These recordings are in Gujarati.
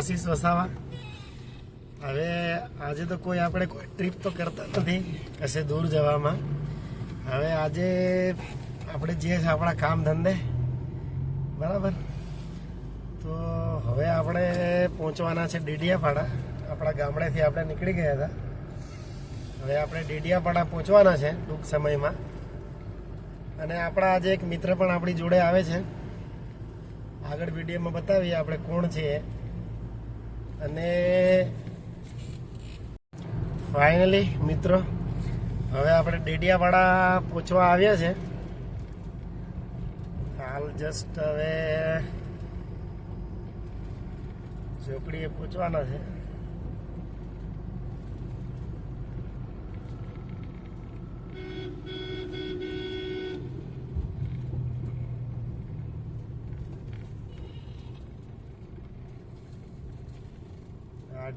આશીષ વસાવા. હવે આજે તો કોઈ આપણે કોઈ ટ્રીપ તો કરતા નથી, કશે દૂર જવામાં. હવે આજે આપણે જઈએ છીએ આપણા કામ ધંધે. બરાબર? તો હવે આપણે પહોંચવાના છે ડેડિયાપાડા. આપણા ગામડેથી આપણે નીકળી ગયા હતા. હવે આપણે ડેડિયાપાડા પહોંચવાના છે ટૂંક સમયમાં. અને આપણા આજે એક મિત્ર પણ આપણી જોડે આવે છે. આગળ વિડીયોમાં બતાવીએ આપણે કોણ છે એ. અને ફાઇનલી મિત્રો, હવે આપણે ડેડિયાવાડા પહોંચવા આવ્યા છે. હાલ જસ્ટ હવે ઝોપડીએ પહોંચવાના છે.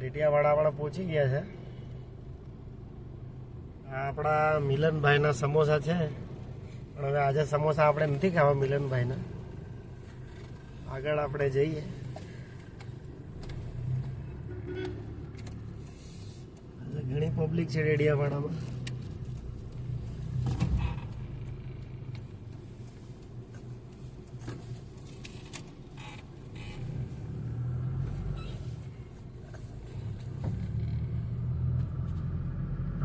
ડેડિયાવાડા પહોંચી ગયા છે. આપણા મિલનભાઈના સમોસા છે. પણ હવે આજે સમોસા આપણે નથી ખાવા મિલનભાઈના. આગળ આપણે જઈએ. ઘણી પબ્લિક છે ડેડિયાવાડામાં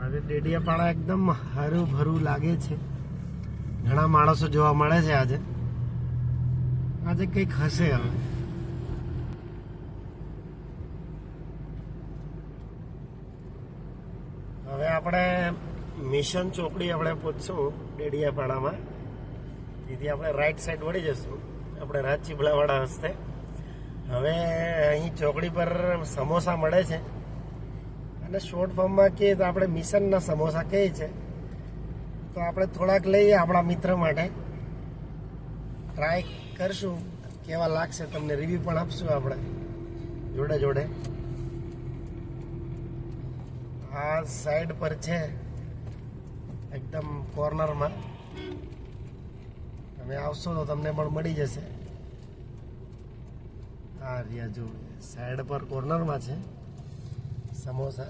આજે ડેડિયાપાડા એકદમ હરું ભરું લાગે છે. ઘણા માણસો જોવા મળે છે આજે. આજે કંઈક હશે હવે. હવે આપણે મિશન ચોકડી આપણે પૂછશું ડેડિયાપાડામાં તેથી આપણે રાઈટ સાઈડ વળી જશું. આપણે રાજ ચીબલાવાળા હસ્તે હવે અહીં ચોકડી પર સમોસા મળે છે. અને શોર્ટ ફોર્મમાં કહીએ તો આપણે મિશનના સમોસા કહીએ છે. તો આપણે થોડાક લઈએ આપણા મિત્ર માટે. ટ્રાય કરશું. કેવા લાગશે તમને રિવ્યૂ પણ આપશું આપણે. જોડે જોડે. આ સાઈડ પર છે. એકદમ કોર્નરમાં તમે આવશો તો તમને પણ મળી જશે. આ રહ્યા જો સાઈડ પર કોર્નરમાં છે. સમોસા.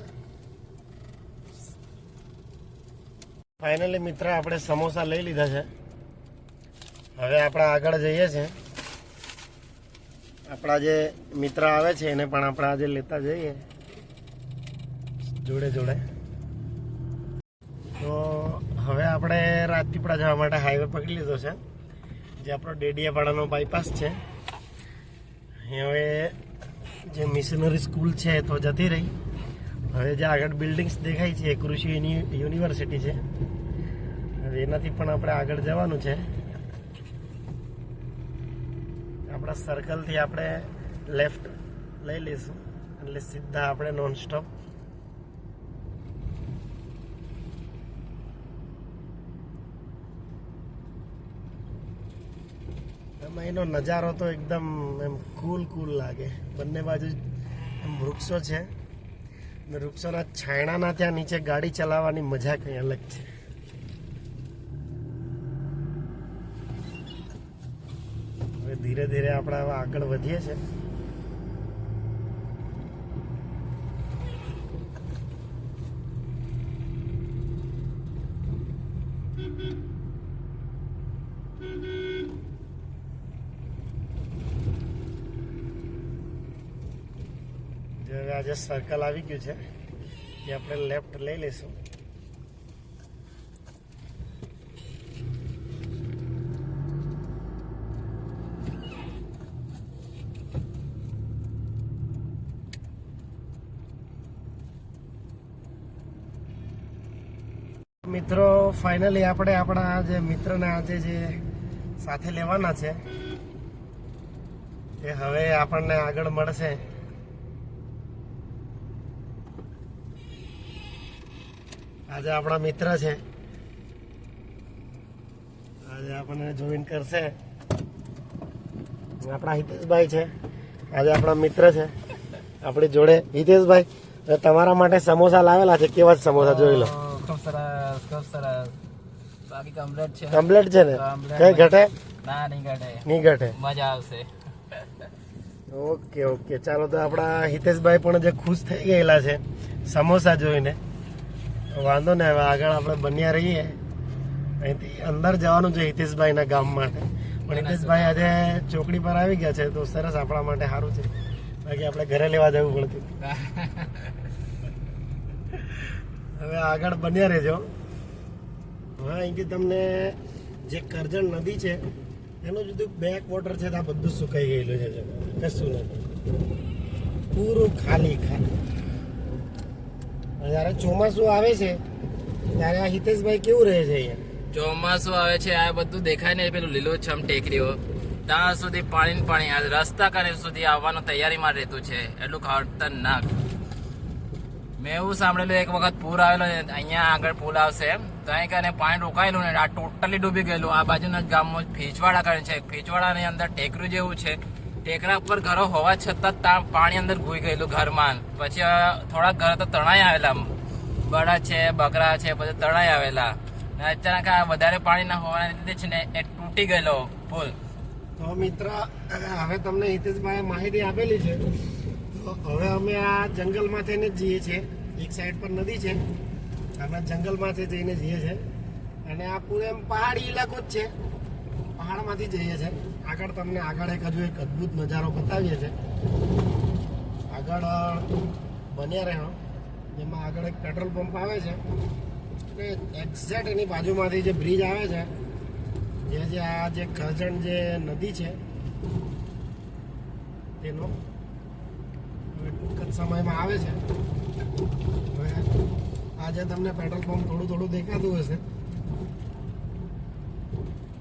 ફાઇનલી મિત્ર, આપણે સમોસા લઈ લીધા છે. હવે આપણે આગળ જઈએ છીએ. આપણા જે મિત્ર આવે છે, એને પણ આપણે આજે લેતા જઈએ. જોડે જોડે. તો હવે આપણે રાજપીપળા જવા માટે હાઈવે પકડી લીધો છે, જે આપણો ડેડિયાપાડાનો બાયપાસ છે. હવે જે મિશનરી સ્કૂલ છે તો જતી રહી. હવે જે આગળ બિલ્ડિંગ્સ દેખાય છે, એ કૃષિ યુનિ- યુનિવર્સિટી છે. હવે એનાથી પણ આપણે આગળ જવાનું છે. આપણા સર્કલથી આપણે લેફ્ટ લઈ લઈશું. એટલે સીધા આપણે નોન સ્ટોપ એમાં એનો નજારો તો એકદમ એમ કુલ કુલ લાગે. બંને બાજુ એમ વૃક્ષો છે. વૃક્ષોના છાયણાના ત્યાં નીચે ગાડી ચલાવવાની મજા કંઈ અલગ છે. હવે ધીરે ધીરે આપણે આગળ વધીએ છીએ. જે સર્કલ આવી ગયું છે, એ આપણે લેફ્ટ લઈ લઈશું. મિત્રો ફાઇનલી આપણે આપણા જે મિત્રને આજે જે સાથે લેવાના છે, એ હવે આપણને આગળ મળશે. આજે આપણા મિત્ર છે. આજે આપણને જોઈન કરશે. આપણા હિતેશભાઈ છે. આજે આપણા મિત્ર છે. આપણી જોડે. હિતેશભાઈ તમારા માટે સમોસા લાવેલા છે. કેવા સમોસા? જોઈ લો. ખૂબ સરસ ખૂબ સરસ. બાકી કમ્પ્લેટ છે. કમ્પ્લેટ છે ને? કઈ ઘટે? ના નહીં ઘટે. નહીં ઘટે. મજા આવશે. Okay okay. ચાલો તો આપણા હિતેશભાઈ પણ જે ખુશ થઈ ગયેલા છે સમોસા જોઈને. વાંધો ને હવે આગળ આપણે બન્યા રહીએ. અહીંથી અંદર જવાનું છે હિતેશભાઈના ગામ માટે. પણ હિતેશભાઈ આજે ચોકડી પર આવી ગયા છે તો સરસ આપણા માટે સારું છે. બાકી આપણે ઘરે લેવા જવું પડતું. હવે આગળ બન્યા રહેજો. હા અહીંથી તમને જે કરજણ નદી છે એનું જુદું બેક વોટર છે આ બધું સુકાઈ ગયેલું છે કશું નથી. પૂરું ખાલી ખાલી. જ્યારે ચોમાસું આવે છે, ત્યારે આ હિતેશભાઈ કેવું રહે છે ચોમાસું આવે છે, આ બધું દેખાય ને પેલું લીલોછમ ટેકરીઓ. ત્યાં સુધી પાણી પાણી, આ રસ્તા કરે સુધી આવવાનું તૈયારીમાં રહેતું છે, એટલું ખતરનાક. મેં એવું સાંભળેલું, એક વખત પૂર આવેલો ને, અહીંયા આગળ પુલ આવશે તો અહીં કરીને પાણી રોકાયેલું ને, આ ટોટલી ડૂબી ગયેલું. આ બાજુના ગામમાં ફીચવાડા કરે છે. ફીચવાડાની અંદર ટેકરું જેવું છે. ટેકરા ઉપર ઘરો હોવા છતાં ત્યાં પાણી અંદર ઘૂઈ ગયેલું ઘરમાં પછી થોડાક ઘર તો તણાઈ આવેલા. બળા છે, બકરા છે પછી તણાઈ આવેલા. અચાનક આ વધારે પાણી ના હોવાના લીધે છે ને એ તૂટી ગયેલો પુલ. તો મિત્ર, હવે તમને હિતેશભાઈ માહિતી આપેલી છે. તો હવે અમે આ જંગલમાં થઈને જઈએ છીએ. એક સાઈડ પર નદી છે. આપણે જંગલમાંથી જઈને જઈએ છીએ. અને આ પૂરો પહાડી ઇલાકો જ છે. પહાડમાંથી જઈએ છીએ. આગળ તમને આગળ એક હજુ એક અદ્ભુત નજારો બતાવીએ છે આગળ બન્યા રહ્યો જેમાં આગળ એક પેટ્રોલ પંપ આવે છે. અને એક્ઝેક્ટ એની બાજુમાંથી જે બ્રિજ આવે છે, જે જે આ જે ખજણ જે નદી છે, તેનો ટૂંક જ સમયમાં આવે છે. હવે આજે તમને પેટ્રોલ પંપ થોડું થોડું દેખાતું હશે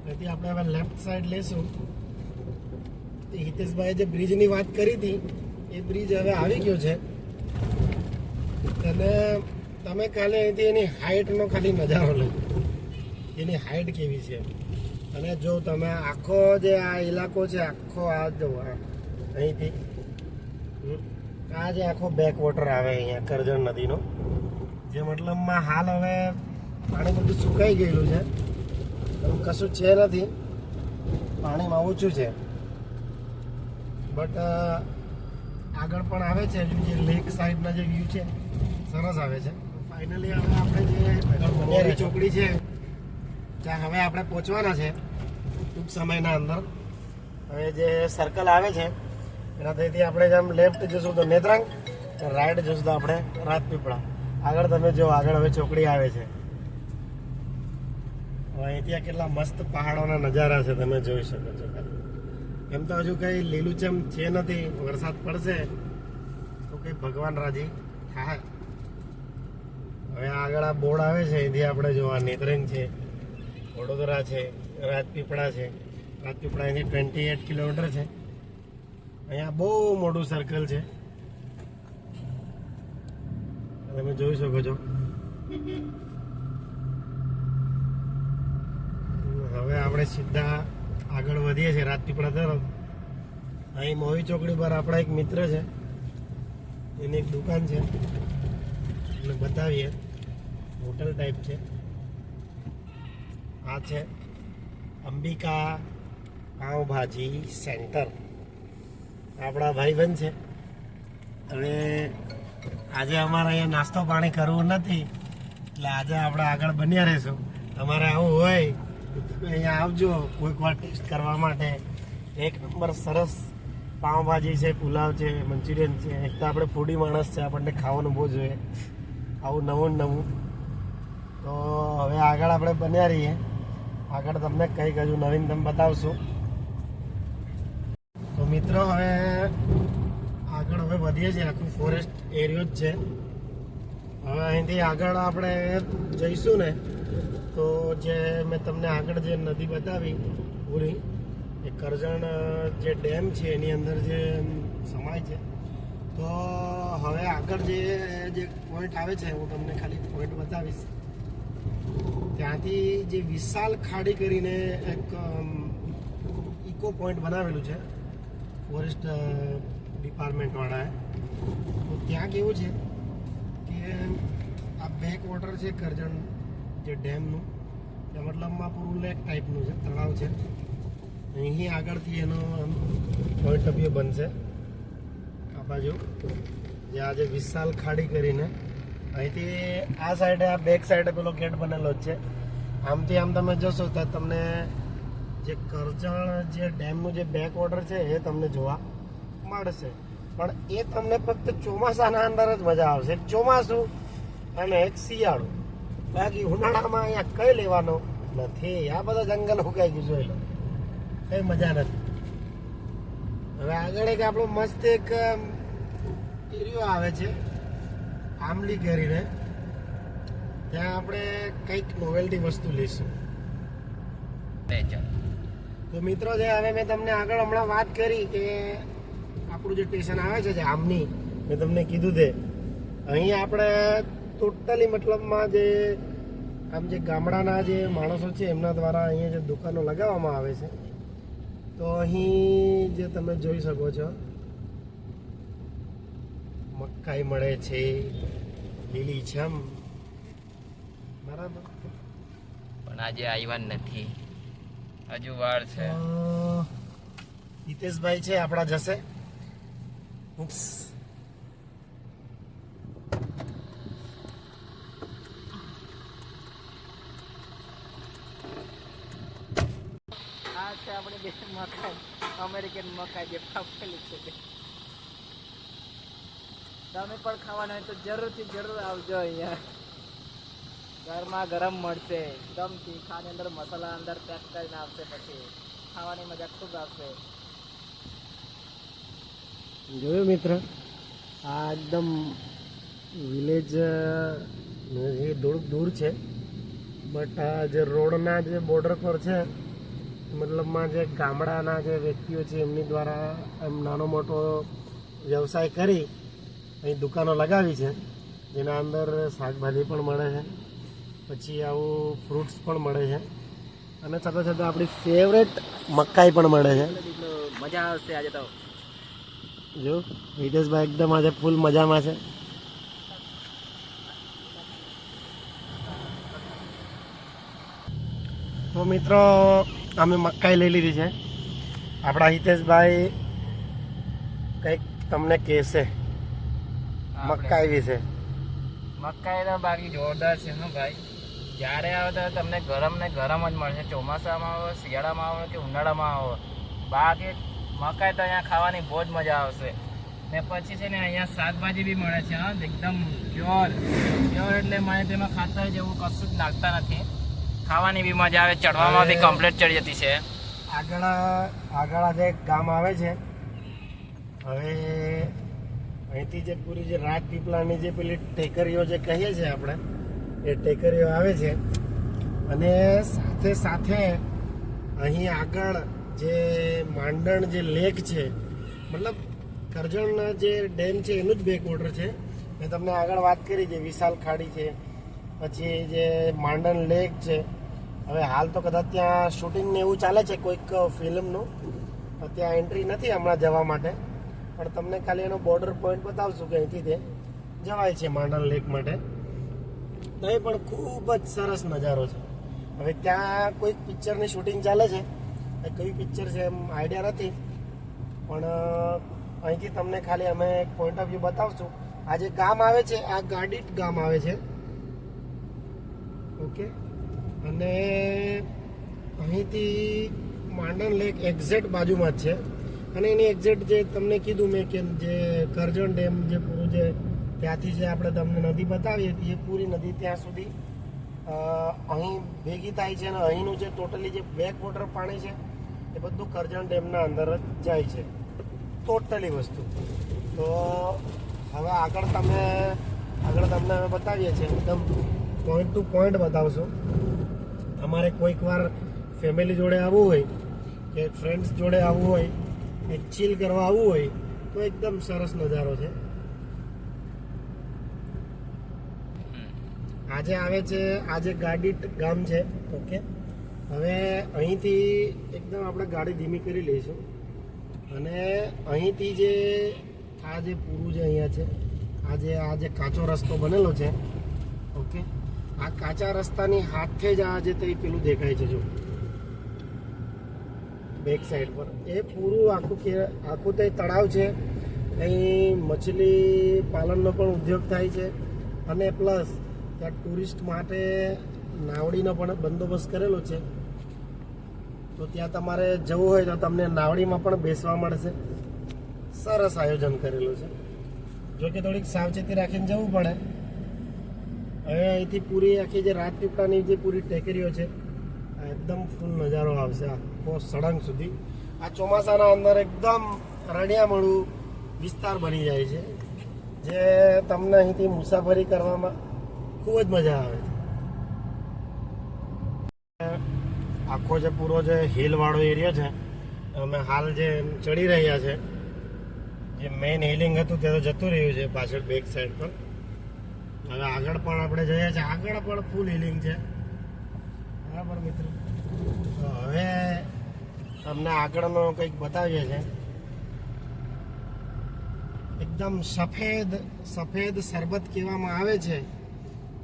તેથી આપણે હવે લેફ્ટ સાઈડ લેશું હિતેશભાઈએ જે બ્રિજની વાત કરી હતી, એ બ્રિજ હવે આવી ગયો છે. અને તમે કાલે અહીંથી એની હાઈટનો ખાલી નજારો લો. એની હાઈટ કેવી છે? અને જો તમે આખો જે આ ઇલાકો છે, આખો આ જો અહીંથી આ જે આખો બેક વોટર આવે અહીંયા કરજણ નદીનો, જે મતલબમાં હાલ હવે પાણી બધું સુકાઈ ગયેલું છે. કશું છે નથી. પાણીમાં ઓછું છે. બટ આગળ પણ આવે છે. હજુ જે લેક સાઈડના જે વ્યૂ છે, સરસ આવે છે. ફાઇનલી હવે આપણે જે બનિયારી ચોકડી છે ત્યાં હવે આપણે પહોંચવાના છે, ટૂંક સમયના અંદર. હવે જે સર્કલ આવે છે, એનાથી આપણે જેમ લેફ્ટ જશું તો નેત્રાંગ, રાઈટ જશું તો આપણે રાજપીપળા. આગળ તમે જો, આગળ હવે ચોકડી આવે છે. હવે ત્યાં કેટલા મસ્ત પહાડોના નજારા છે તમે જોઈ શકો છો. એમ તો હજુ કઈ લીલુંચમ છે નથી, વરસાદ પડશે તો કઈ ભગવાન રાજી થાય. હવે આગળ આ બોર્ડ આવે છે, અહીંથી આપણે જોવા નેત્રંગ છે, વડોદરા છે, રાજપીપળા છે. રાજપીપળા અહીંથી ટ્વેન્ટી એટ કિલોમીટર છે. અહીંયા બહુ મોટું સર્કલ છે. તમે જોઈ શકો છો હવે આપણે સીધા આગળ વધીએ છીએ રાજપીપળા તરફ. અહીં મોવી ચોકડી પર આપણા એક મિત્ર છે. એની એક દુકાન છે. એટલે બતાવીએ. હોટલ ટાઈપ છે. આ છે અંબિકા પાઉંભાજી સેન્ટર. આપણા ભાઈબંધ છે. અને આજે અમારે અહીંયા નાસ્તો પાણી કરવું નથી. એટલે આજે આપણે આગળ બન્યા રહીશું. તમારે આવું હોય અહીંયા આવજો કોઈક વાર ટેસ્ટ કરવા માટે. એક નંબર સરસ પાઉંભાજી છે, પુલાવ છે, મંચુરિયન છે. એક તો આપણે ફૂડી માણસ છે, આપણને ખાવાનું બહુ જોઈએ. આવું નવું નવું. તો હવે આગળ આપણે બન્યા રહીએ. આગળ તમને કંઈક હજુ નવીનતમ બતાવશું. તો મિત્રો હવે આગળ હવે વધીએ છીએ. આખું ફોરેસ્ટ એરિયો જ છે. હવે અહીંથી આગળ આપણે જઈશું ને. તો જે મેં તમને આગળ જે નદી બતાવી, પૂરી, એ કરજણ જે ડેમ છે, એની અંદર જે સમાય છે. તો હવે આગળ જે જે પોઈન્ટ આવે છે, હું તમને ખાલી પોઈન્ટ બતાવીશ. ત્યાંથી જે વિશાલ ખાડી કરીને એક ઇકો પોઈન્ટ બનાવેલું છે ફોરેસ્ટ ડિપાર્ટમેન્ટવાળાએ તો ત્યાં કેવું છે કે આ બેક વોટર છે કરજણ. જે ડેમનું તે મતલબમાં પૂરું લેક ટાઈપનું છે, તળાવ છે. અહીં આગળથી એનો પોઈન્ટ ઓફ વ્યૂ બનશે. આ બાજુ. જે આજે વિશાલ ખાડી કરીને, અહીંથી આ સાઈડે આ બેક સાઈડે પેલો ગેટ બનેલો જ છે. આમથી આમ તમે જશો તો તમને જે કરજણ જે ડેમનું જે બેક વોટર છે એ તમને જોવા મળશે. પણ એ તમને ફક્ત ચોમાસાના અંદર જ મજા આવશે. ચોમાસું અને એક શિયાળું. બાકી ઉનાળામાં અહીંયા કઈ લેવાનો નથી. આ બધા જંગલ ઉગાઈ ગયું જોઈ લો. કઈ મજા નથી. હવે આગળ એક આપણો મસ્ત એક એરિયો આવે છે આમલી કરીને. ત્યાં આપણે કંઈક નોવેલ્ટી વસ્તુ લઈશું. તો મિત્રો જે હવે મેં તમને આગળ હમણાં વાત કરી કે આપણું જે સ્ટેશન આવે છે જે આમની મેં તમને કીધું તે અહીં આપણે ટોટલી મતલબમાં જે આમ જે ગામડાના જે માણસો છે એમના દ્વારા અહીંયા જે દુકાનો લગાવવામાં આવે છે. તો અહીં જે તમે જોઈ શકો છો મકાઈ મળે છે લીલી છમ. બરાબર? પણ આજે આવ્યા નથી. હજુ વાર છે. હિતેશભાઈ છે આપણા જશે. ઉપ્સ. મકાઈ અમેરિકન મકાઈ જે પાપેલી છે તમે પણ ખાવાના હોય તો જરૂરથી જરૂર આવજો અહીંયા. ગરમા ગરમ મળશે. એકદમ તીખાની અંદર મસાલા અંદર પેક કરીને આવશે પછી. ખાવાની મજા ખૂબ આવશે. જોયું મિત્ર? આ એકદમ વિલેજ એ દૂર દૂર છે. બટ જે રોડના જે બોર્ડર પર છે મતલબમાં જે ગામડાના જે વ્યક્તિઓ છે એમની દ્વારા એમ નાનો મોટો વ્યવસાય કરી અહીં દુકાનો લગાવી છે. જેના અંદર શાકભાજી પણ મળે છે પછી આવું ફ્રૂટ્સ પણ મળે છે અને સાથે સાથે આપણી ફેવરેટ મકાઈ પણ મળે છે. મજા આવશે આજે તો. જો હિતેશભાઈ એકદમ આજે ફૂલ મજામાં છે. તો મિત્રો અમે મકાઈ લઈ લીધી છે? આપણા હિતેશભાઈ કંઈક તમને કહેશે. મકાઈ વિશે મકાઈ તો બાકી જોરદાર છે હા ભાઈ. જ્યારે આવે ત્યારે તમને ગરમ ને ગરમ જ મળશે. ચોમાસામાં આવો શિયાળામાં આવો કે ઉનાળામાં આવો. બાકી મકાઈ તો અહીંયા ખાવાની બહુ જ મજા આવશે. ને પછી છે ને અહીંયા શાકભાજી બી મળે છે હા એકદમ પ્યોર પ્યોર એટલે મને તેમાં ખાતર જેવું કશું જ નાખતા નથી. ખાવાની બી મજા આવે ચડવામાં બી કમ્પ્લીટ ચડી જતી છે. આગળ આગળ આજે એક ગામ આવે છે હવે અહીંથી જે પૂરી જે રાજપીપળાની જે પેલી ટેકરીઓ જે કહીએ છીએ આપણે એ ટેકરીઓ આવે છે. અને સાથે સાથે અહીં આગળ જે માંડણ જે લેક છે મતલબ કરજણ જે ડેમ છે એનું જ બેક વોટર છે. મેં તમને આગળ વાત કરી જે વિશાલ ખાડી છે પછી જે માંડણ લેક છે હવે હાલ તો કદાચ ત્યાં શૂટિંગ ને એવું ચાલે છે કોઈક ફિલ્મનું. ત્યાં એન્ટ્રી નથી હમણાં જવા માટે. પણ તમને ખાલી એનો બોર્ડર પોઈન્ટ બતાવશું કે અહીંથી તે જવાય છે માંડલ લેક માટે. તો એ પણ ખૂબ જ સરસ નજારો છે. હવે ત્યાં કોઈક પિક્ચરની શૂટિંગ ચાલે છે. કયું પિક્ચર છે એમ આઈડિયા નથી. પણ અહીંથી તમને ખાલી અમે એક પોઈન્ટ ઓફ વ્યૂ બતાવશું. આ જે ગામ આવે છે, આ ગાડીટ ગામ આવે છે. ઓકે? અને અહીંથી માંડણ લેક એક્ઝેક્ટ બાજુમાં જ છે. અને એની એક્ઝેક્ટ જે તમને કીધું મેં કે જે કરજણ ડેમ જે પૂરું જે ત્યાંથી જે આપણે તમને નદી બતાવી હતી એ પૂરી નદી ત્યાં સુધી અહીં ભેગી થાય છે અને અહીંનું જે ટોટલી જે બેક વોટર પાણી છે, એ બધું કરજણ ડેમના અંદર જ જાય છે. ટોટલી વસ્તુ. તો હવે આગળ તમે, આગળ તમને અમે બતાવીએ છીએ, એકદમ પોઈન્ટ ટુ પોઈન્ટ બતાવશું. અમારે કોઈક વાર ફેમિલી જોડે આવવું હોય કે ફ્રેન્ડ્સ જોડે આવવું હોય એક ચીલ કરવા આવવું હોય, તો એકદમ સરસ નજારો છે. આજે આવે છે, આજે ગાડી ગામ છે. ઓકે હવે અહીંથી એકદમ આપણે ગાડી ધીમી કરી લઈશું. અને અહીંથી જે આ જે પૂરું જે અહીંયા છે, આ જે આ જે કાચો રસ્તો બનેલો છે ઓકે આ કાચા રસ્તાની હાથે જ આ જે તે પેલું દેખાય છે જો. બેક સાઈડ પર. એ પૂરું આખું કે, આખું તે તળાવ છે. અહીં મછલી પાલનનો પણ ઉદ્યોગ થાય છે. અને પ્લસ ત્યાં ટુરિસ્ટ માટે નાવડીનો પણ બંદોબસ્ત કરેલો છે. તો ત્યાં તમારે જવું હોય તો તમને નાવડીમાં પણ બેસવા મળશે. સરસ આયોજન કરેલું છે. જોકે થોડીક સાવચેતી રાખીને જવું પડે. હવે અહીંથી પૂરી આખી જે રાજપીપળાની જે પૂરી ટેકરીઓ છે, આ એકદમ ફૂલ નજારો આવશે આખો સળંગ સુધી. આ ચોમાસાના અંદર એકદમ રળિયામણું વિસ્તાર બની જાય છે, જે તમને અહીંથી મુસાફરી કરવામાં ખૂબ જ મજા આવે છે. આખો જે પૂરો જે હિલવાળો એરિયો છે, અમે હાલ જે ચડી રહ્યા છે, જે મેઇન હિલિંગ હતું તે તો જતું રહ્યું છે પાછળ બેક સાઈડ પર. હવે આગળ પણ આપણે જઈએ છીએ. આગળ પણ ફૂલ હિલિંગ છે. બરાબર મિત્રો? તો હવે તમને આગળનો કંઈક બતાવીએ છે એકદમ સફેદ સફેદ શરબત કહેવામાં આવે છે,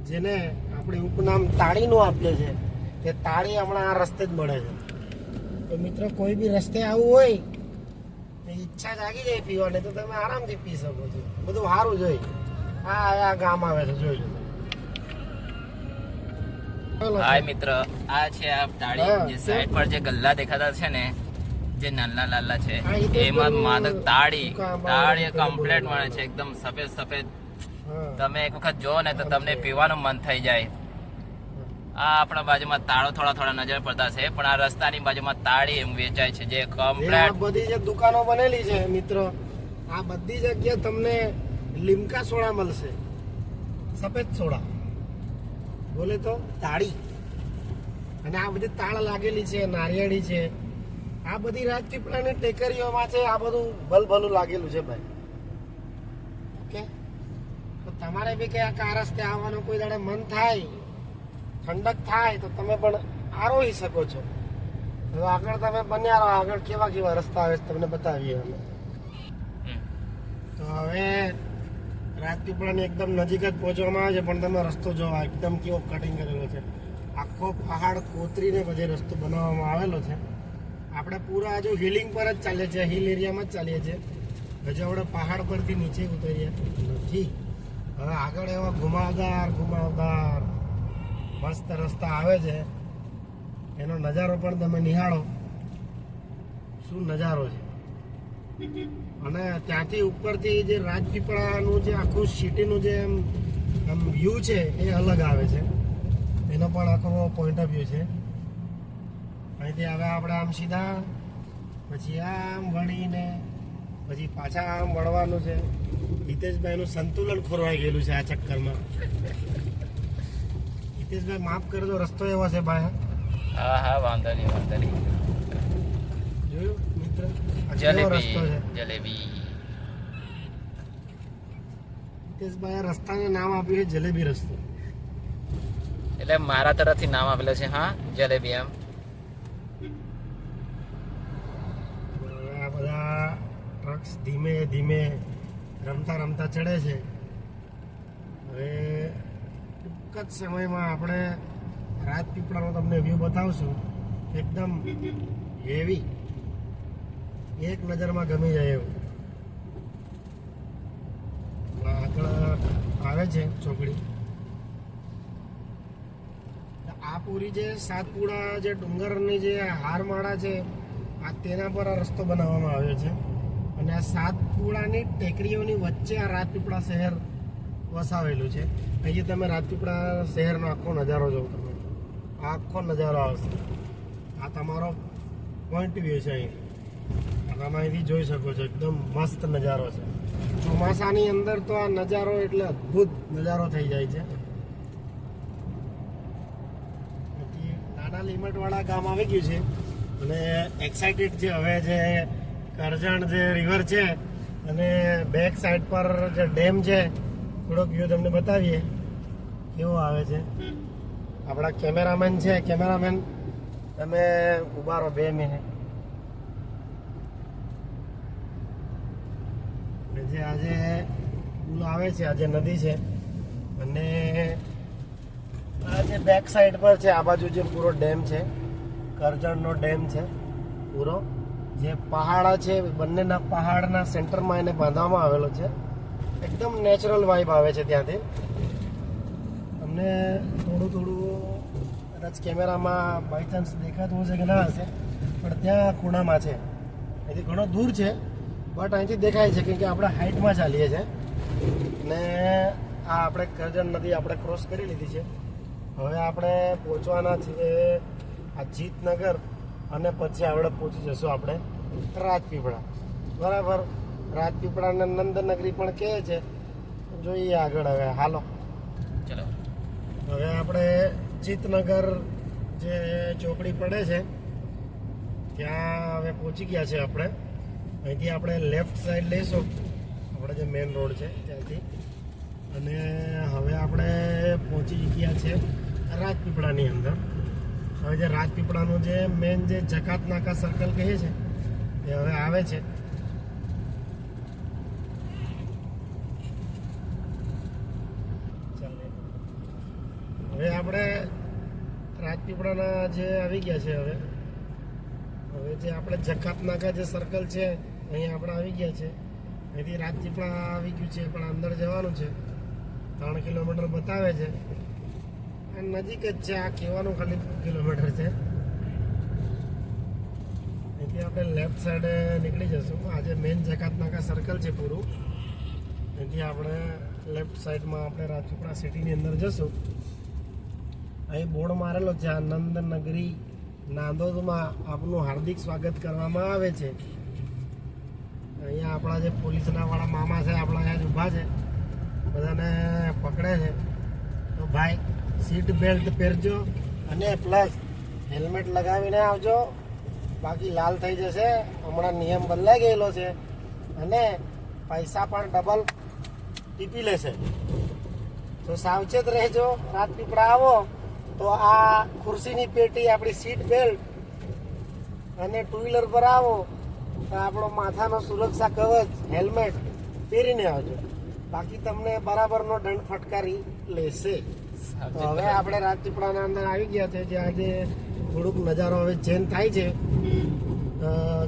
જેને આપણે ઉપનામ તાળીનું આપીએ છીએ. તે તાળી હમણાં આ રસ્તે જ મળે છે. તો મિત્રો, કોઈ બી રસ્તે આવવું હોય ઈચ્છા જાગી જાય પીવાની. તો તમે આરામથી પી શકો છો. બધું સારું જોઈ આ આ ગામ આવે છે જોઈ લો. હાય મિત્ર આ છે આ ટાળી જે સાઈડ પર જે ગલ્લા દેખાતા છે ને જે નાના નાના છે હા, એ તો એમાં માદક તાળી તાળી કમ્પ્લેટ મળે છે એકદમ સફેદ સફેદ. તમે એક વખત જો ને તો તમને પીવાનું મન થઈ જાય. આ આપણા બાજુમાં તાળો થોડા થોડા નજર પડતા છે પણ આ રસ્તાની બાજુમાં તાળી એમ વેચાય છે જે કમ્પ્લેટ બધી જે દુકાનો બનેલી છે મિત્રો આ બધી જગ્યા તમને લીમકા સોડા મળશે. સફેદ સોડા. બોલે તો તાળી. અને આ બધી તાળ લાગેલી છે નારિયેળી છે. આ બધી રાજપીપળાની ટેકરીઓમાં છે આ બધું ભલભલું લાગેલું છે ભાઈ. ઓકે? તો તમારે બી કે આ રસ્તે આવવાનું કોઈ દાડે મન થાય ઠંડક થાય તો તમે પણ આરોહી શકો છો. હવે આગળ તમે બન્યા રહો આગળ કેવા કેવા રસ્તા આવે છે તમને બતાવીએ અમે. તો હવે રાજપીપળાની એકદમ નજીક જ પહોંચવામાં આવે છે, પણ તમે રસ્તો જોવા એકદમ કેવો કટિંગ કરેલો છે. આખો પહાડ કોતરીને પછી રસ્તો બનાવવામાં આવેલો છે. આપણે પૂરા હજુ હિલિંગ પર જ ચાલીએ છીએ હિલ એરિયામાં જ ચાલીએ છીએ. હજુ આપણે પહાડ પરથી નીચે ઉતરીએ. નથી. હવે આગળ એવા ઘુમાવદાર ઘુમાવદાર મસ્ત રસ્તા આવે છે. એનો નજારો પણ તમે નિહાળો. શું નજારો છે? અને ત્યાંથી ઉપરથી જે રાજપીપળાનું જે આખું સિટીનું જે એમ આમ વ્યૂ છે એ અલગ આવે છે. એનો પણ આખો પોઈન્ટ ઓફ વ્યૂ છે. અહીંથી હવે આપણે આમ સીધા પછી આમ વળીને પછી પાછા આમ વળવાનું છે. હિતેશભાઈનું સંતુલન ખોરવાઈ ગયેલું છે આ ચક્કરમાં. હિતેશભાઈ માફ કરજો રસ્તો એવો છે ભાઈ. હા હા વાંધો નહીં વાંધો નહીં. જોયું? જલેબી જલેબી. હિતેશભાઈ રસ્તાને નામ આપ્યું છે જલેબી રસ્તો. એટલે મારા તરફથી નામ આપેલું છે હા જલેબી એમ. આ બધા ટ્રક્સ ધીમે ધીમે રમતા રમતા ચડે છે. હવે ટૂંક જ સમયમાં આપણે રાજપીપળાનો તમને વ્યૂ બતાવશું. એકદમ હેવી એક નજરમાં ગમી જાય એવું. આગળ આવે છે ચોકડી. આ પૂરી જે સાતપુડા જે ડુંગરની જે હારમાળા છે, આ તેના પર આ રસ્તો બનાવવામાં આવ્યો છે. અને આ સાતપુડાની ટેકરીઓની વચ્ચે આ રાજપીપળા શહેર વસાવેલું છે. અહીં તમે રાજપીપળા શહેરનો આખો નજારો જોવો તમે. આખો નજારો આવશે. આ તમારો પોઈન્ટ વ્યૂ છે અહીં. તમે અહીંથી જોઈ શકો છો, એકદમ મસ્ત નજારો છે. ચોમાસાની અંદર તો આ નજારો એટલે અદ્ભુત નજારો થઈ જાય છે. નાના લિમિટવાળા ગામ આવી ગયું છે અને એક્સાઇટેડ છે, હવે જે કરજણ જે રિવર છે અને બેક સાઈડ પર જે ડેમ છે, થોડોક વ્યૂ તમને બતાવીએ, કેવો આવે છે. આપણા કેમેરામેન છે કેમેરામેન તમે ઊભા રહો બે મિનિટ જે આજે પુલ આવે છે, આજે નદી છે. અને આ જે બેક સાઈડ પર છે, આ બાજુ જે પૂરો ડેમ છે, કરજણનો ડેમ છે, પૂરો. જે પહાડા છે, બંનેના પહાડના સેન્ટરમાં એને બાંધવામાં આવેલો છે. એકદમ નેચરલ વાઇબ આવે છે ત્યાંથી. તમને થોડું થોડું કદાચ કેમેરામાં બાય ચાન્સ દેખાતું હશે કે ના હશે, પણ ત્યાં ખૂણામાં છે. એથી ઘણો દૂર છે. બટ અહીંથી દેખાય છે કેમ કે આપણે હાઇટમાં ચાલીએ છીએ. ને આ આપણે કરજણ નદી આપણે ક્રોસ કરી લીધી છે. હવે આપણે પહોંચવાના છીએ આ જીતનગર અને પછી આપણે પહોંચી જશું આપણે રાજપીપળા. બરાબર? રાજપીપળાને નંદનગરી પણ કહે છે. જોઈએ આગળ હવે હાલો. ચલો. હવે આપણે જીતનગર જે ચોકડી પડે છે ત્યાં હવે પહોંચી ગયા છે આપણે. અહીંથી આપણે લેફ્ટ સાઈડ લઈશું. આપણે જે મેઇન રોડ છે ત્યાંથી. અને હવે આપણે પહોંચી ગયા છે રાજપીપળાની અંદર. હવે જે રાજપીપળાનું જે મેઇન જે જકાત નાકા સર્કલ કહીએ છે એ હવે આવે છે. હવે આપણે રાજપીપળાના જે આવી ગયા છે હવે. હવે જે આપણે જકાત નાકા જે સર્કલ છે અહીં આપણે આવી ગયા છે. અહીંથી રાજપીપળા આવી ગયું છે, પણ અંદર જવાનું છે. ત્રણ કિલોમીટર બતાવે છે. નજીક જ છે, આ કહેવાનું ખાલી કિલોમીટર છે. અહીંથી આપણે લેફ્ટ સાઈડે નીકળી જશું. આજે મેઇન જકાત નાકા સર્કલ છે પૂરું. અહીંથી આપણે લેફ્ટ સાઈડમાં આપણે રાજપીપળા સિટીની અંદર જશું. અહીં બોર્ડ મારેલો છે આનંદ નગરી નાંદોદમાં આપનું હાર્દિક સ્વાગત કરવામાં આવે છે. અહીંયા આપણા જે પોલીસના વાળા મામા છે, આપણા અહીંયા ઊભા છે. બધાને પકડે છે. તો ભાઈ, સીટ બેલ્ટ પહેરજો અને પ્લસ હેલ્મેટ લગાવીને આવજો. બાકી લાલ થઈ જશે. હમણાં નિયમ બદલાઈ ગયેલો છે. અને પૈસા પણ ડબલ ટીપી લેશે. તો સાવચેત રહેજો. રાજપીપળા આવો. તો આ ખુરશીની પેટી, આપણી સીટ બેલ્ટ અને ટુ વ્હીલર પર આવો. તો આપણો માથાનો સુરક્ષા કવચ હેલ્મેટ પહેરીને આવજો. બાકી તમને બરાબરનો દંડ ફટકારી લેશે. તો હવે આપણે રાજપીપળાના અંદર આવી ગયા છે જે આજે થોડુંક નજારો હવે ચેન્જ થાય છે.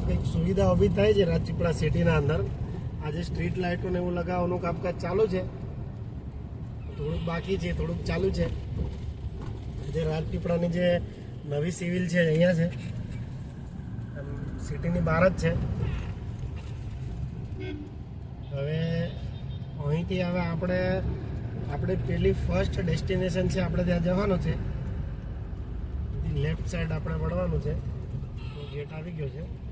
કંઈક સુવિધા ઊભી થાય છે રાજપીપળા સિટીના અંદર. આજે સ્ટ્રીટ લાઇટો ને એવું લગાવવાનું કામકાજ ચાલુ છે. થોડુંક બાકી છે થોડુંક ચાલુ છે. જે રાજપીપળાની જે નવી સિવિલ છે અહીંયા છે. સિટીની બહાર જ છે. હવે અહીંથી હવે આપણે આપણે પેલી ફર્સ્ટ ડેસ્ટિનેશન છે, આપણે ત્યાં જવાનું છે. લેફ્ટ સાઈડ આપણે વળવાનું છે. ગેટ આવી ગયો છે.